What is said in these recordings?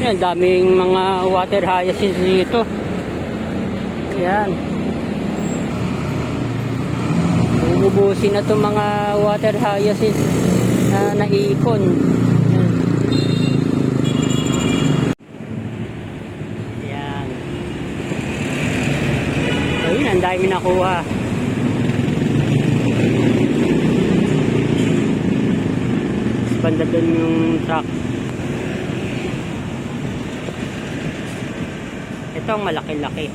Yan, daming mga water hyacinth dito. Yan. Ubusin na itong mga water hyacinth na naiikon. Yan. Yan. Ayun, ang dami nakuha. Banda doon yung truck. Ito ang malaki-laki.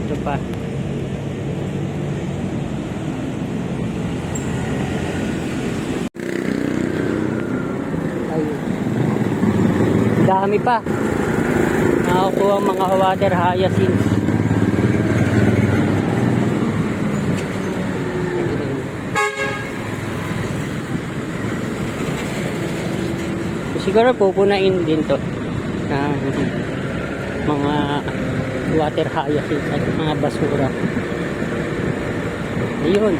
Ito pa. Ayun. Dami pa. Nakakuha mga water hyacinth. Siguro pupunain din to ng mga water hyacinth at mga basura. Ayun.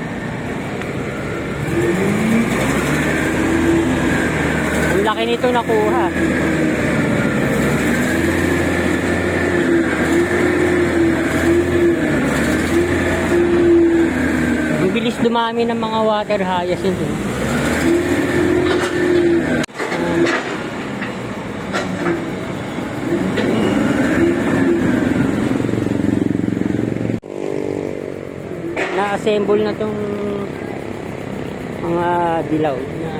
Ang laki nito nakuha. Ang bilis dumami ng mga water hyacinth. eh. Na-assemble na tong mga dilaw na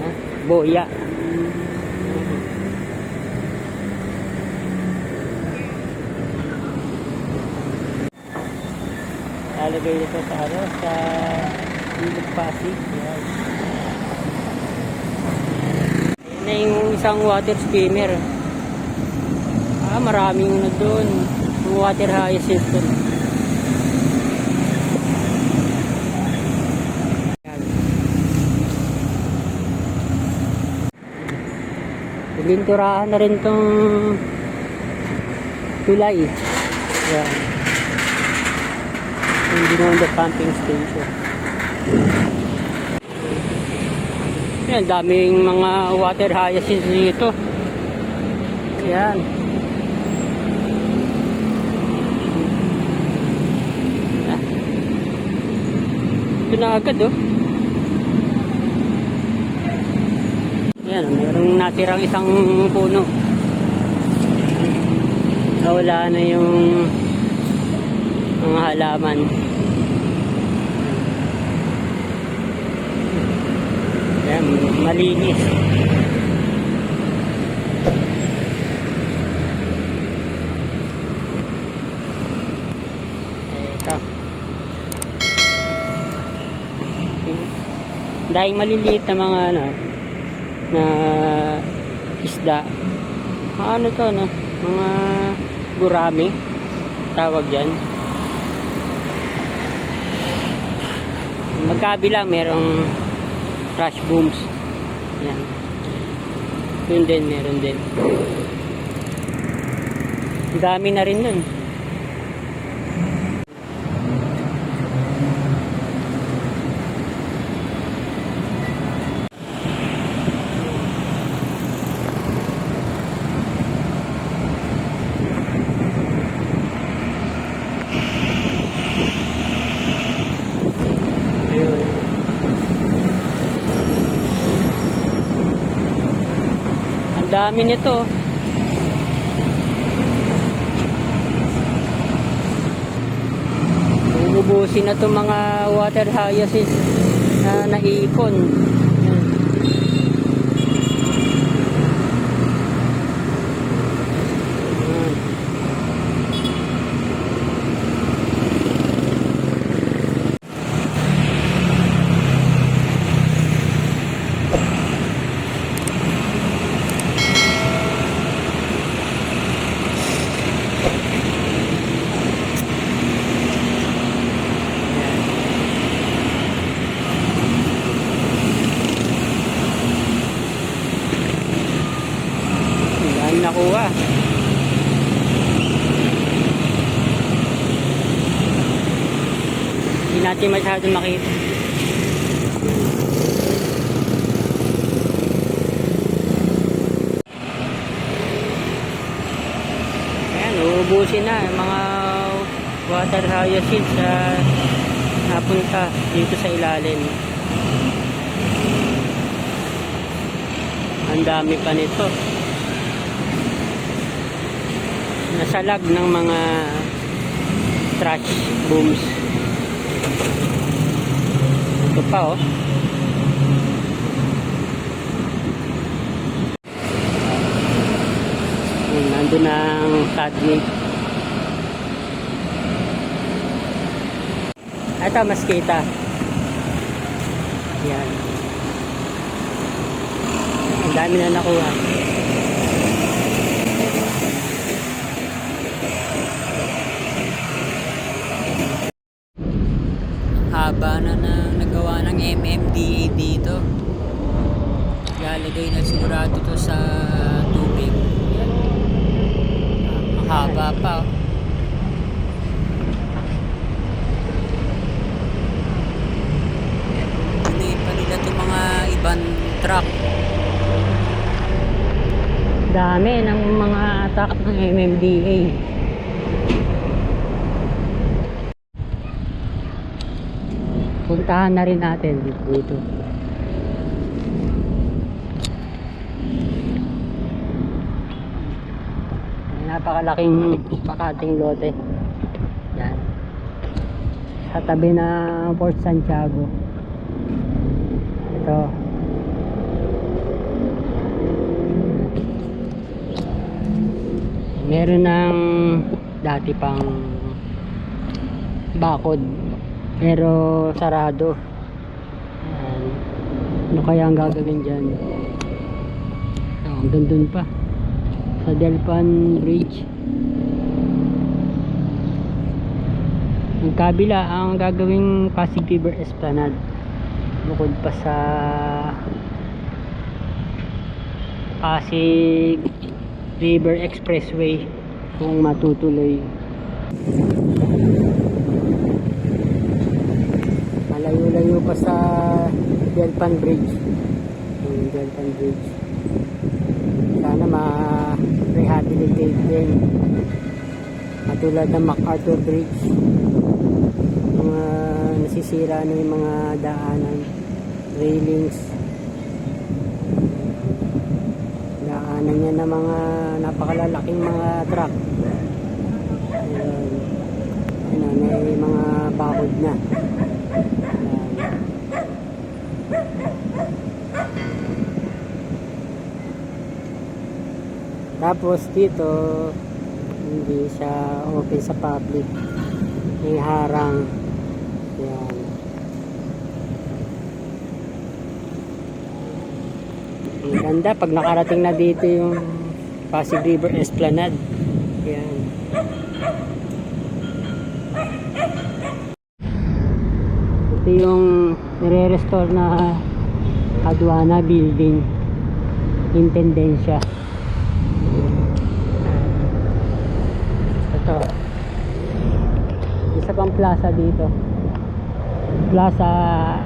boya. Lalagay ito sa ano, sa ilog pasig. Yan. Yan na yung isang water skimmer. Ah, maraming na doon. Water hyacinth doon. Pilinturahan na rin tong tulay. Yan. Yung Binondo pumping station. Yan, daming mga water hyacinth dito. Yan. Ito na agad oh. Yan, mayroong natirang isang puno. Nawala na yung mga halaman. Yan, malinis. Ito. Dahil maliliit na mga ano, na isda. Ano to, no? Mga gurami. Tawag yan. Magkabila, merong crash booms. Yan. Yun din, meron din. Dami na rin nun. Ayun. Ang dami nito. Ubusin na itong mga water hyacinth na naiikon. natin masyado makita. Ayan, uubusin na mga water hyacinth sa napunta dito sa ilalim. Ang dami pa nito. Nasalag ng mga trash booms. Ito pa oh. Nandun ang floodgate. Ito, mas kita. Yan. Ang dami na nakuha. Haba na na nagawa ng MMDA dito. Lalagay na sigurado to sa tubig. Yan. Ang haba pa. oh. Pinoy pa nila itong mga ibang truck. Dami ng mga truck ng MMDA. Puntahan na rin natin dito. Napakalaking pakating lote. Yan. Sa tabi ng Port Santiago. Ito. Meron ng dati pang bakod pero sarado. Ano kaya ang gagawin dyan? Oh, hanggang dun pa. Sa Delpan Bridge. Ang kabila, ang gagawing Pasig River Esplanade. Bukod pa sa Pasig River Expressway kung matutuloy. Pa sa Delpan Bridge. Yung Delpan Bridge. Sana ma-rehabilitate din. Katulad ng MacArthur Bridge. Mga nasisira na yung mga daanan. Railings. Daanan niya ng mga napakalalaking mga truck. Ayun. Ano, may mga bakod na. Tapos dito hindi siya open sa public. May harang. Yan. Ang ganda pag nakarating na dito yung Pasig River Esplanade. Yan. Ito yung nire-restore na Aduana Building. Intendensya. Ito. Isa pang plaza dito. Plaza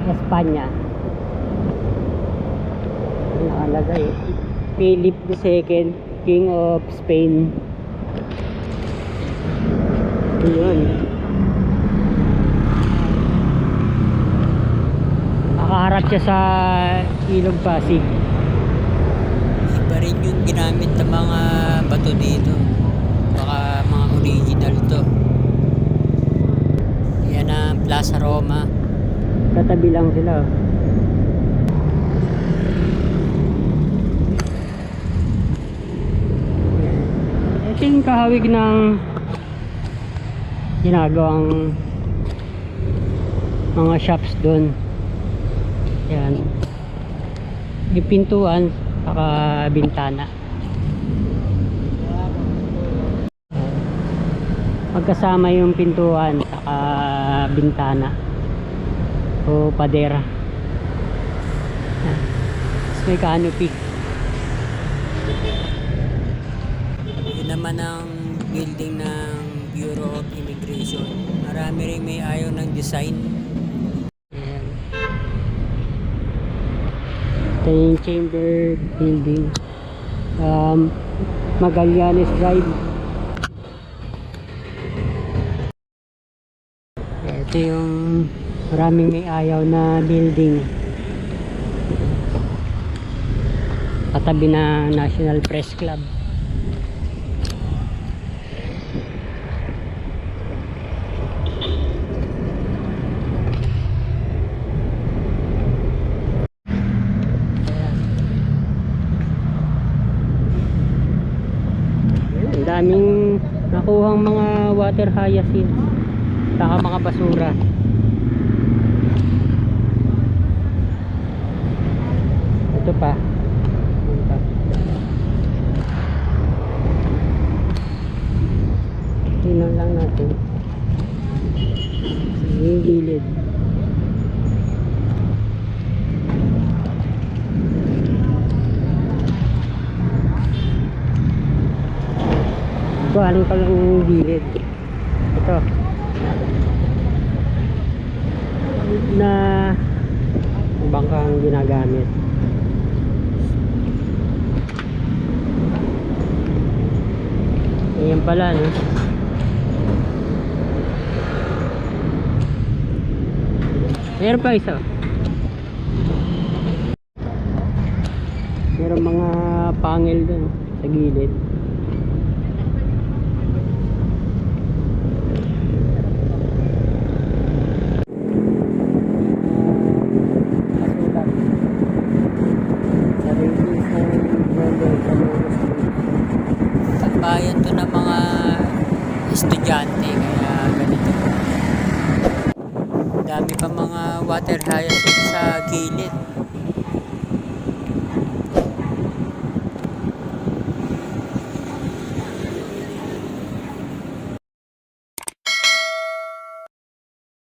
Espanya. Nakalagay. Philip II, King of Spain. Yun. Nakaharap siya sa Ilog Pasig. Iba rin yung ginamit ng mga bato dito. Original to. Yan ang Plaza Roma. Katabi lang sila. Ito yung kahawig ng ginagawang mga shops doon. Yan. Yung pintuan, saka bintana. Magkasama yung pintuan, saka bintana. O padera. Tapos may canopy. Yun naman ang building ng Bureau of Immigration. Marami rin may ayaw ng design. Ayan. Ito yung chamber building. Um, Magallanes Drive. Ito yung maraming may ayaw na building. Katabi na National Press Club. Daming nakuhang mga water hyacinth saka mga basura ito pa pa. tingnan lang natin yung gilid Galing ka lang yung gilid. Ito. Na bangkang ginagamit. Ayan pala, no? Meron pa isa. Meron mga pangil dun sa gilid. estudyante kaya ganito. Dami pa mga water hyacinth sa gilid.